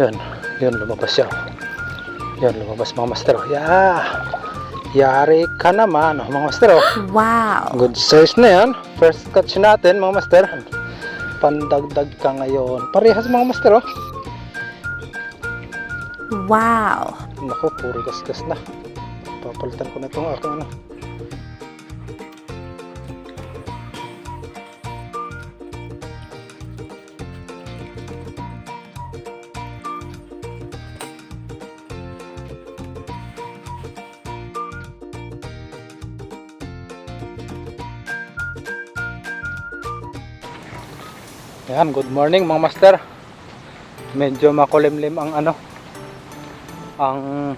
Yun, yun lumabas siya. Yun lumabas mga master. Yeah! Yari ka naman oh, mga master. oh. Wow. Good size na yan. First catch natin mga master. Pandagdag ka ngayon. Parehas mga master oh. Wow. Naku, puro gasgas na. Papalitan ko na itong aking ano. Yan, good morning mga master. Medyo makulimlim ang ano, ang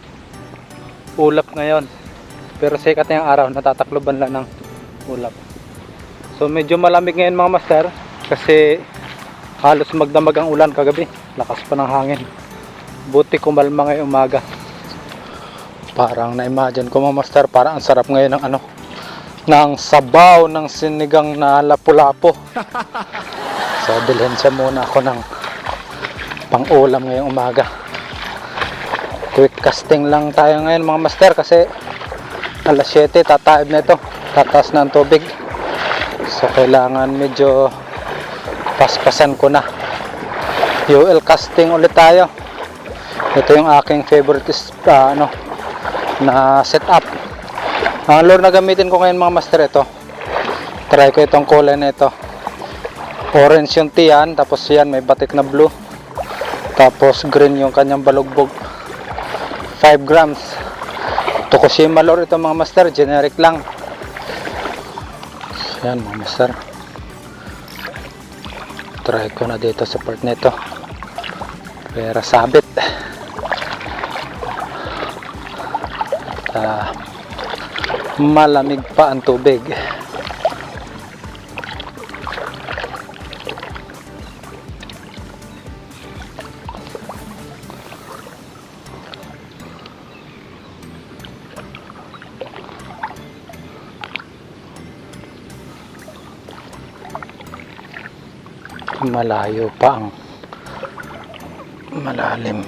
ulap ngayon. Pero sikat na yung araw, natatakloban lang ng ulap. So medyo malamig ngayon mga master kasi halos magdamag ang ulan kagabi. Lakas pa ng hangin. Buti kumalma ngayong umaga. Parang na-imagine ko mga master, parang ang sarap ngayon ng ano, ng sabaw ng sinigang na lapu-lapo. so bilhin siya muna ako ng pang-ulam ngayong umaga. Quick casting lang tayo ngayon mga master kasi alas 7 tataib na ito. Tataas na ang tubig. So kailangan medyo paspasan ko na. UL casting ulit tayo. Ito yung aking favorite ah, ano, na setup. Ang lure na gamitin ko ngayon mga master ito. Try ko itong kulay na ito orange yung tiyan tapos yan may batik na blue. Tapos green yung kanyang balugbog. 5 grams. Tokushima lure ito mga master generic lang. Yan mga master. Try ko na dito sa part nito. Pera sabit. At, ah, malamig pa ang tubig malayo pa ang malalim.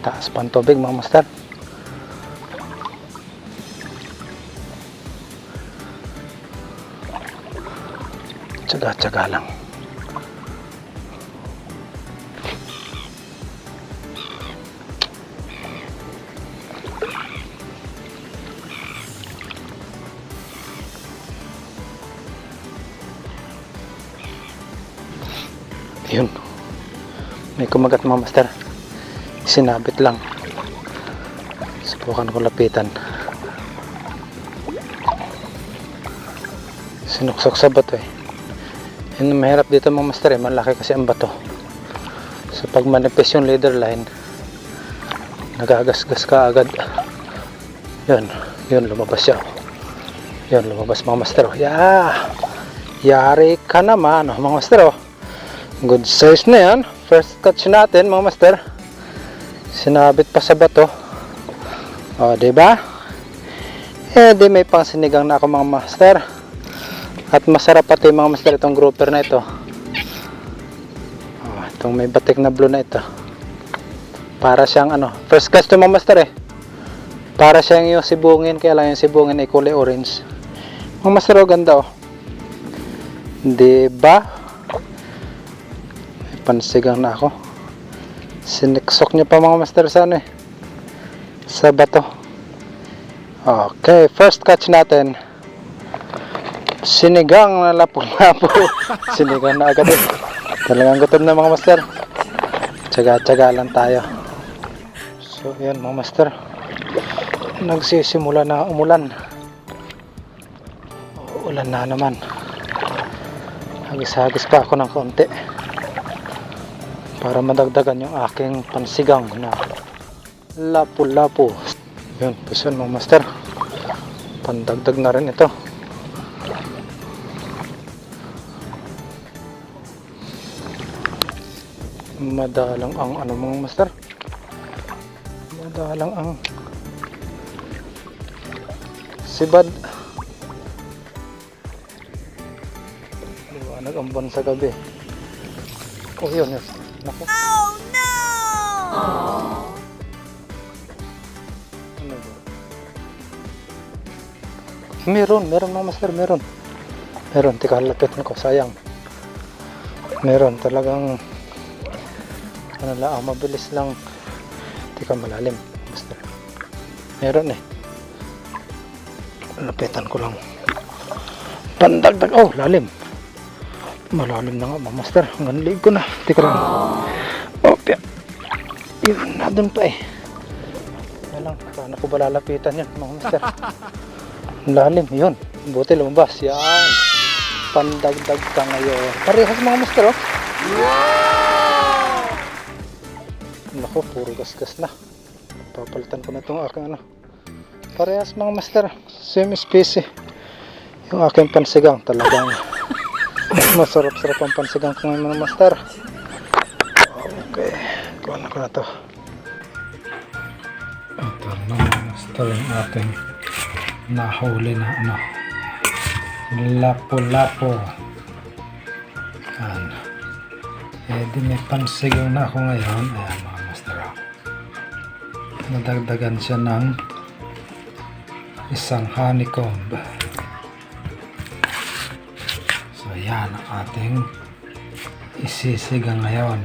Taas pa ang tubig mga master. Tsaga tsaga lang Yun. May kumagat mga master. Sinabit lang. Subukan ko lapitan. Sinuksok sa bato eh. Yun mahirap dito mga master eh. Malaki kasi ang bato. So pag manipis yung leader line, nagagasgas ka agad. Yun. Yun lumabas siya. Yun lumabas mga master. oh. Yeah! Yari ka naman oh, mga master oh. Good size na yan. First catch natin mga master. Sinabit pa sa bato. O, ba? Eh, di may pang sinigang na ako mga master. At masarap pati mga master itong grouper na ito. O, itong may batik na blue na ito. Para siyang ano, first catch to mga master eh. Para siyang yung sibungin, kaya lang yung sibungin ay kulay orange. Mga master, oh, ganda oh. Di ba? pansigang na ako. Siniksok niya pa mga master sa ano eh. Sa bato. Okay first catch natin. Sinigang na lapo-lapo sinigang na agad eh. Talagang gutom na mga master tsaga-tsaga lang tayo. So yan mga master nagsisimula na umulan. Ulan na naman. Hagis-hagis pa ako ng konti para madagdagan yung aking pansigang na lapu-lapu yun, puson mga master pandagdag na rin ito madalang ang ano mga master madalang ang sibad. Liwanag ang buwan sa gabi. Oh, yun, yun. Naku. Oh no! Ano ba? Meron, meron mga master, meron. Meron, tika lapitan ko, sayang. Meron, talagang ano lang, mabilis lang. Tika malalim, master. Meron eh. Lapitan ko lang. Pandagdag, oh, lalim. Malalim na nga mga master. Hanggang liig ko na. Tika lang. Oh, pya. Yun, na doon pa eh. Yan lang, paano ko ba lalapitan yan mga master? Ang Lalim, yun. Buti lumabas. Yan. Pandagdag ka ngayon. Parehas mga master, oh. Nako, puro gasgas na. Papalitan ko na itong aking ano. Parehas mga master. Same species. Yung aking pansigang talagang masarap-sarap ang pansigang ngayon mga master. Okay. Kuha na ko na to. Ito na mga master yung ating nahuli na ano. Lapo-lapo. Yan. Eh di may pansigaw na ako ngayon. Ayan mga master. oh. Nadagdagan siya ng isang honeycomb. So yan ang ating isisigang ngayon.